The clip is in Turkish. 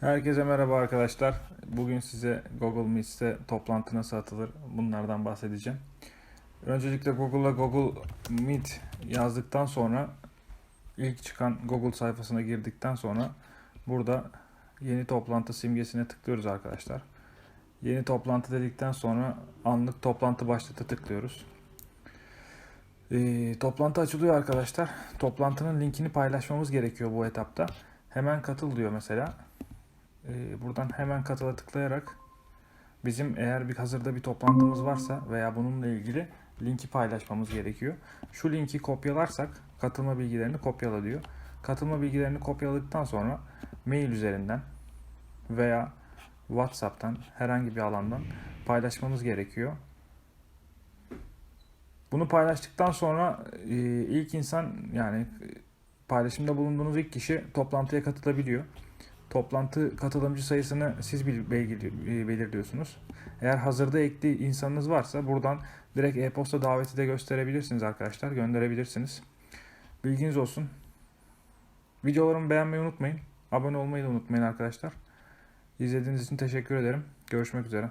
Herkese merhaba arkadaşlar. Bugün size Google Meet'te toplantı nasıl atılır bunlardan bahsedeceğim. Öncelikle Google'a Google Meet yazdıktan sonra ilk çıkan Google sayfasına girdikten sonra burada yeni toplantı simgesine tıklıyoruz arkadaşlar. Yeni toplantı dedikten sonra anlık toplantı başlatı tıklıyoruz. Ee, toplantı açılıyor arkadaşlar. Toplantının linkini paylaşmamız gerekiyor bu etapta. Hemen katıl diyor mesela. Ee, buradan hemen katıla tıklayarak bizim eğer bir hazırda bir toplantımız varsa veya bununla ilgili linki paylaşmamız gerekiyor. Şu linki kopyalarsak katılma bilgilerini kopyala diyor. Katılma bilgilerini kopyaladıktan sonra mail üzerinden veya WhatsApp'tan herhangi bir alandan paylaşmamız gerekiyor. Bunu paylaştıktan sonra e, ilk insan yani paylaşımda bulunduğunuz ilk kişi toplantıya katılabiliyor. Toplantı katılımcı sayısını siz e, belirliyorsunuz. Eğer hazırda ekli insanınız varsa buradan direkt e-posta daveti de gösterebilirsiniz arkadaşlar. Gönderebilirsiniz. Bilginiz olsun. Videolarımı beğenmeyi unutmayın. Abone olmayı da unutmayın arkadaşlar. İzlediğiniz için teşekkür ederim. Görüşmek üzere.